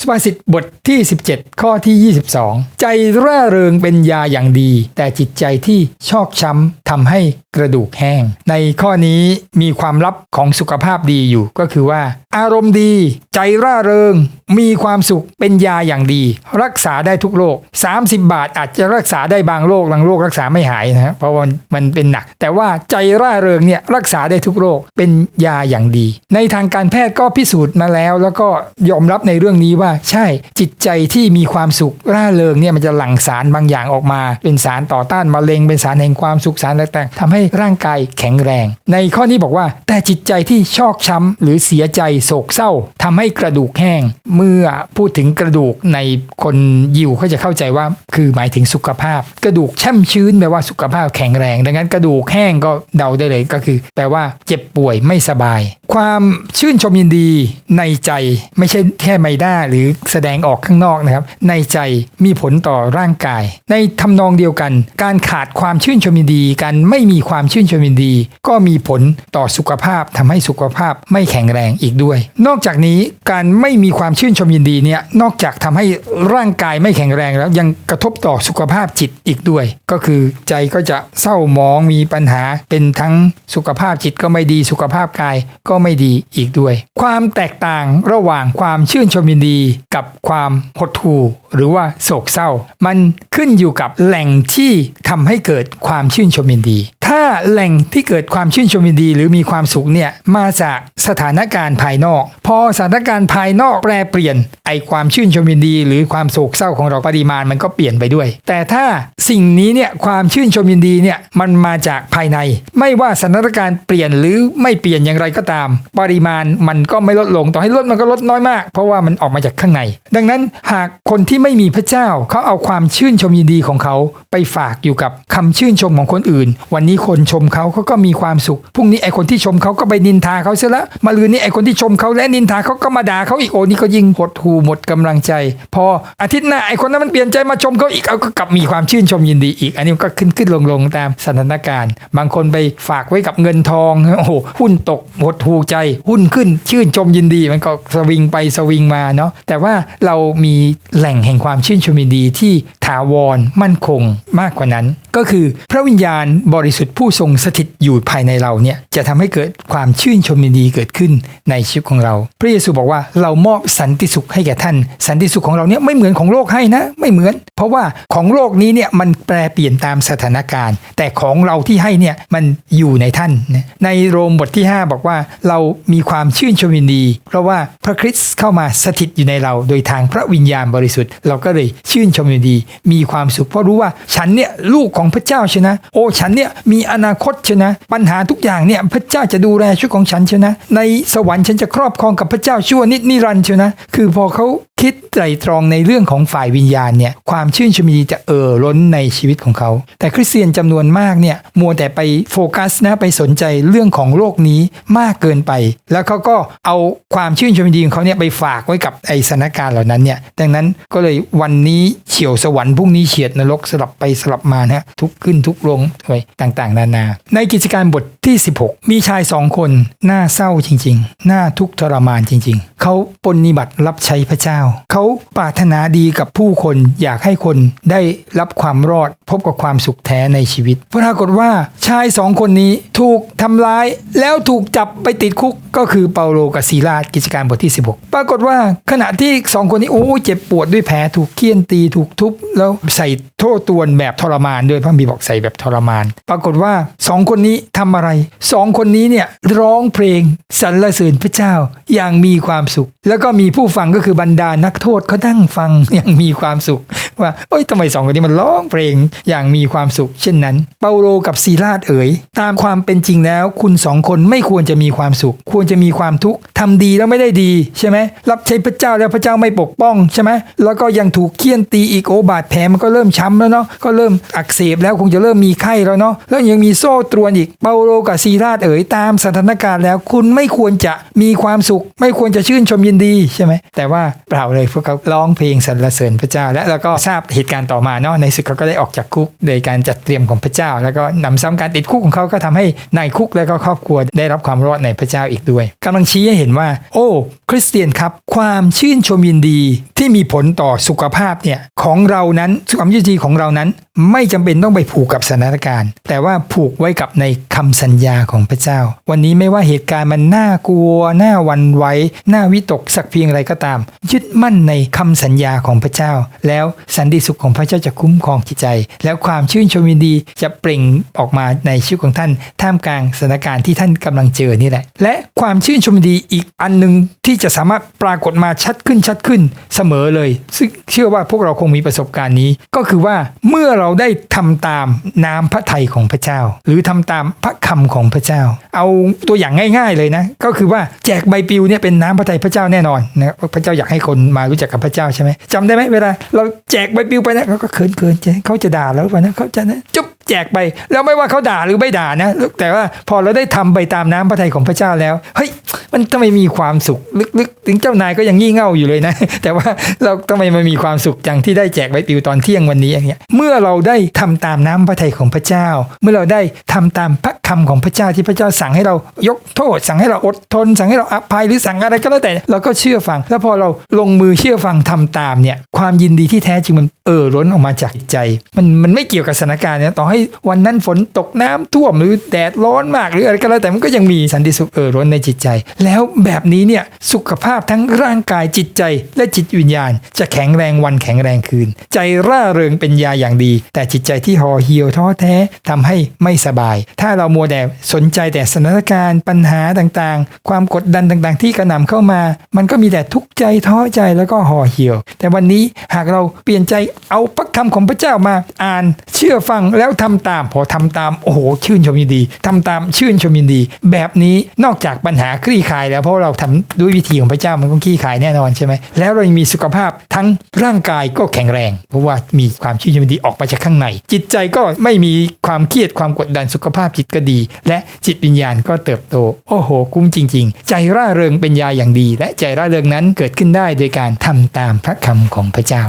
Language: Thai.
สุภาษิตบทที่ 17 ข้อที่ 22 ใจร่าเริงเป็นยาอย่างดี แต่จิตใจที่ชอกช้ำทำให้กระดูกแห้ง ในข้อนี้มีความลับของสุขภาพดีอยู่ก็คือว่า อารมณ์ดี ใจร่าเริง มีความสุขเป็นยาอย่างดี รักษาได้ทุกโรค30 บาทอาจจะรักษาได้บางโรคบางโรครักษาไม่หายนะฮะเพราะว่ามันเป็นหนัก แต่ว่าใจร่าเริงเนี่ยรักษาได้ทุกโรคเป็นยาอย่างดี ในทางการแพทย์ก็พิสูจน์มาแล้ว แล้วก็ยอมรับในเรื่องนี้ว่าใช่จิตใจที่มีความสุขร่าเริงเนี่ยมันจะหลั่งสารบางอย่างออกมา เป็นสารต่อต้านมะเร็งเป็นสารแห่งความสุขสารต่างๆทำให้ร่างกายแข็งแรง ในข้อนี้บอกว่า แต่จิตใจที่ชอกช้ำหรือเสียใจโศกเศร้าทำให้กระดูกแห้ง เมื่อพูดถึงกระดูกในคนยิวเขาจะเข้าใจว่า คือหมายถึงสุขภาพ กระดูกแช่มชื้นแปลว่าสุขภาพแข็งแรง ดังนั้นกระดูกแห้งก็เดาได้เลยก็คือ แปลว่าเจ็บป่วยไม่สบาย ความชื่นชมยินดีในใจไม่ใช่แค่ไม่ได้หรือแสดงออกข้างนอกนะครับ ในใจมีผลต่อร่างกาย ในทำนองเดียวกัน การขาดความชื่นชมยินดี การไม่มีความชื่นชมยินดี ก็มีผลต่อสุขภาพทำให้สุขภาพไม่แข็งแรงอีกด้วย นอกจากนี้การไม่มีความชื่นชมยินดีเนี่ยนอกจากทำให้ร่างกายไม่แข็งแรงแล้วยังกระทบต่อสุขภาพจิตอีกด้วย ก็คือใจก็จะเศร้าหมองมีปัญหาเป็นทั้งสุขภาพจิตก็ไม่ดีสุขภาพกายก็ไม่ดีอีกด้วย ความแตกต่างระหว่างความชื่นชมยินดีกับความหดหู่หรือว่าโศกเศร้า มันขึ้นอยู่กับแหล่งที่ทำให้เกิดความชื่นชมยินดี แหล่งที่เกิดความชื่นชมยินดี หรือมีความสุขเนี่ยมาจากสถานการณ์ภายนอก พอสถานการณ์ภายนอกแปรเปลี่ยนไอความชื่นชมยินดี หรือความโศกเศร้าของเราปริมาณมันก็เปลี่ยนไปด้วย แต่ถ้าสิ่งนี้เนี่ยความชื่นชมยินดีเนี่ยมันมาจากภายใน ไม่ว่าสถานการณ์เปลี่ยนหรือไม่เปลี่ยนอย่างไรก็ตาม ปริมาณมันก็ไม่ลดลงต่อให้ลดมันก็ลดน้อยมาก เพราะว่ามันออกมาจากข้างใน ดังนั้นหากคนที่ไม่มีพระเจ้าเขาเอาความชื่นชมยินดีของเขาไปฝากอยู่กับคำชื่นชมของคนอื่น วันนี้คนชมเขาเขาก็มีความสุขพรุ่งนี้ไอคนที่ชมเขาก็ไปนินทาเขาเสียละมาลืนนี้ไอคนที่ชมเขาและนินทาเขาก็มาด่าเขาอีกโอ้นี่ก็ยิ่งหดหูหมดกำลังใจ พออาทิตย์หน้าไอคนนั้นมันเปลี่ยนใจมาชมเขาอีกเอาก็กลับมีความชื่นชมยินดีอีก อันนี้ก็ขึ้นขึ้นลงลงตามสถานการณ์ บางคนไปฝากไว้กับเงินทองโอ้โหหุ้นตกหดหูใจหุ้นขึ้นชื่นชมยินดี มันก็สวิงไปสวิงมาเนาะแต่ว่าเรามีแหล่งแห่งความชื่นชมยินดีที่ถาวรมั่นคงมากกว่านั้น ก็คือพระวิญญาณบริสุทธิ์ผู้ทรงสถิตอยู่ภายในเราเนี่ยจะทำให้เกิดความชื่นชมยินดีเกิดขึ้นในชีวิตของเรา พระเยซูบอกว่าเรามอบสันติสุขให้แก่ท่าน สันติสุขของเราเนี่ยไม่เหมือนของโลกให้นะ ไม่เหมือน เพราะว่าของโลกนี้เนี่ยมันแปรเปลี่ยนตามสถานการณ์ แต่ของเราที่ให้เนี่ยมันอยู่ในท่าน ในโรมบทที่ 5 บอกว่าเรามีความชื่นชมยินดี เพราะว่าพระคริสต์เข้ามาสถิตอยู่ในเรา โดยทางพระวิญญาณบริสุทธิ์เราก็เลยชื่นชมยินดี มีความสุขเพราะรู้ว่าฉันเนี่ยลูกของพระเจ้าชนะ โอ้ฉันเนี่ยมีอนาคตเชนะ ปัญหาทุกอย่างเนี่ยพระเจ้าจะดูแลชีวิตของฉันเชนะ ในสวรรค์ฉันจะครอบครองกับพระเจ้าชั่วนิดนิรันดร์ชนะ คือพอเขาคิดไตรตรองในเรื่องของฝ่ายวิญญาณเนี่ยความชื่นชมยินดีจะเอ่อล้นในชีวิตของเขา แต่คริสเตียนจำนวนมากเนี่ยมัวแต่ไปโฟกัสนะไปสนใจเรื่องของโลกนี้มากเกินไป แล้วเขาก็เอาความชื่นชมยินดีของเขาเนี่ยไปฝากไว้กับไอสถานการณ์เหล่านั้นเนี่ยดังนั้นก็เลยวันนี้เฉียวสวรรค์พรุ่งนี้เฉียดนรกสลับไปสลับมานะฮะทุกขึ้นทุกลงไปต่างๆ นานา ในกิจการบทที่ 16 มีชายสองคนหน้าเศร้าจริงๆหน้าทุกข์ทรมานจริง ๆ เขาปนนิบัติรับใช้พระเจ้าเขาปรารถนาดีกับผู้คนอยากให้คนได้รับความรอดพบกับความสุขแท้ในชีวิตปรากฏว่าชายสองคนนี้ถูกทำร้ายแล้วถูกจับไปติดคุกก็คือเปาโลกับซีลาสกิจการบทที่ 16 ปรากฏว่าขณะที่สองคนนี้โอ้เจ็บปวดด้วยแผลถูกเคี่ยนตีถูกทุบแล้วใส่โทษตวนแบบทรมานด้วยพระมีบอกใส่แบบทรมาน ปรากฏว่าสองคนนี้ทำอะไรสองคนนี้เนี่ยร้องเพลงสรรเสริญพระเจ้าอย่างมีความสุข แล้วก็มีผู้ฟังก็คือบรรดานักโทษเขานั่งฟังอย่างมีความสุข ว่าเอ้ยทำไมสองคนนี้มันร้องเพลงอย่างมีความสุข เช่นนั้น เปาโลกับซีลาสเอ๋ย ตามความเป็นจริงแล้ว คุณสองคนไม่ควรจะมีความสุข ควรจะมีความทุกข์ทำดีแล้วไม่ได้ดีใช่ไหมรับใช้พระเจ้าแล้วพระเจ้าไม่ปกป้องใช่ไหมแล้วก็ยังถูกเคี่ยนตีอีกโอบาดแผลมันก็เริ่มช้ำแล้วเนาะก็เริ่มอักเสบแล้วคงจะเริ่มมีไข้แล้วเนาะแล้วยังมีโซ่ตรวนอีกเปาโลกับซีราสเอ๋ยตามสถานการณ์แล้ว คุณไม่ควรจะมีความสุข ไม่ควรจะชื่นชมยินดีใช่ไหมแต่ว่าเปล่าเลยพวกเขาร้องเพลงสรรเสริญพระเจ้า และแล้วก็ทราบเหตุการณ์ต่อมาเนาะในสุดเขาก็ได้ออกจากคุกโดยการจัดเตรียมของพระเจ้า แล้วก็นำซ้ำการติดคุกของเขาก็ทำให้นายคุกและก็ครอบครัวได้รับความรอดในพระเจ้าอีกด้วยกำลังชี้ให้เห็นว่า โอ้ คริสเตียนครับ ความชื่นชมยินดีที่มีผลต่อสุขภาพเนี่ยของเรานั้นความยินดีของเรานั้น ไม่จำเป็นต้องไปผูกกับสถานการณ์ แต่ว่าผูกไว้กับในคำสัญญาของพระเจ้า วันนี้ไม่ว่าเหตุการณ์มันน่ากลัวน่าหวันไหวน่าวิตกสักเพียงไรก็ตาม ยึดมั่นในคำสัญญาของพระเจ้า แล้วสันติสุขของพระเจ้าจะคุ้มครองจิตใจ แล้วความชื่นชมยินดีจะเปล่งออกมาในชีวิตของท่าน ท่ามกลางสถานการณ์ที่ท่านกำลังเจอนี่แหละ และความชื่นชมยินดีอีกอันหนึ่งที่จะสามารถปรากฏมาชัดขึ้นชัดขึ้นเสมอเลย ซึ่งเชื่อว่าพวกเราคงมีประสบการณ์นี้ ก็คือว่าเมื่อเราได้ทำตามน้ำพระทัยของพระเจ้า หรือทำตามพระคำของพระเจ้า เอาตัวอย่างง่าย ๆเลยนะ ก็คือว่าแจกใบปลิวเนี่ยเป็นน้ำพระทัยพระเจ้าแน่นอนนะพระเจ้าอยากให้คนมารู้จักกับพระเจ้าใช่ไหมจำได้ไหมเวลา เราแจกใบปลิวไปนะเขาก็เขินเขินใจเขาจะด่าเราไปนะเขาจะนะจุ๊บแจกไป แล้วไม่ว่าเขาด่าหรือไม่ด่านะแต่ว่าพอเราได้ทำไปตามน้ำพระทัยของพระเจ้าแล้วเฮ้ย มันทำไมมีความสุขลึกๆ ถึงเจ้านายก็ยังงี่เง่าอยู่เลยนะ แต่ว่าเราทำไมมันมีความสุขจังที่ได้แจกใบปลิวตอนเที่ยงวันนี้อย่างเงี้ยเมื่อเราได้ทำตามน้ำพระทัยของพระเจ้า เมื่อเราได้ทำตามพระคำของพระเจ้าที่พระเจ้าสั่งให้เรายกโทษ สั่งให้เราอดทน สั่งให้เราอภัยหรือสั่งอะไรก็แล้วแต่เราก็เชื่อฟัง แล้วพอเราลงมือเชื่อฟังทำตามเนี่ยความยินดีที่แท้จริงมัน เอ่อล้นออกมาจากใจ มันมันไม่เกี่ยวกับสถานการณ์เนี่ยต่อให้วันนั้นฝนตกน้ำท่วมหรือแดดร้อนมากหรืออะไรก็แล้วแต่มันก็ยังมีสันติสุขเอ่อล้นในจิตใจ แล้วแบบนี้เนี่ยสุขภาพทั้งร่างกายจิตใจและจิตวิญญาณ จะแข็งแรงวันแข็งแรงคืน ใจร่าเริงเป็นยาอย่างดี แต่จิตใจที่ห่อเหี่ยวท้อแท้ทำให้ไม่สบาย ถ้าเรามัวแต่สนใจแต่สถานการณ์ปัญหาต่างๆ ความกดดันต่างๆ ที่กระหน่ำเข้ามา มันก็มีแต่ทุกข์ใจท้อใจแล้วก็ห่อเหี่ยว แต่วันนี้หากเราเปลี่ยนใจเอาพระคำของพระเจ้ามา อ่านเชื่อฟังแล้วทำตาม พอทำตามโอ้โหชื่นชมยินดีทำตามชื่นชมยินดี แบบนี้นอกจากปัญหาคลี่คลายแล้วเพราะเราทำด้วยวิธีของพระเจ้ามันก็คลี่คลายแน่นอนใช่ไหมแล้วเรายังมีสุขภาพทั้งร่างกายก็แข็งแรง เพราะว่ามีความชื่นชมยินดีออกมาจากข้างใน จิตใจก็ไม่มีความเครียดความกดดันสุขภาพจิตก็ดี และจิตวิญญาณก็เติบโต โอ้โห คุ้มจริง ๆ ใจร่าเริงเป็นยาอย่างดี และใจร่าเริงนั้นเกิดขึ้นได้โดยการทำตามพระคำของพระเจ้า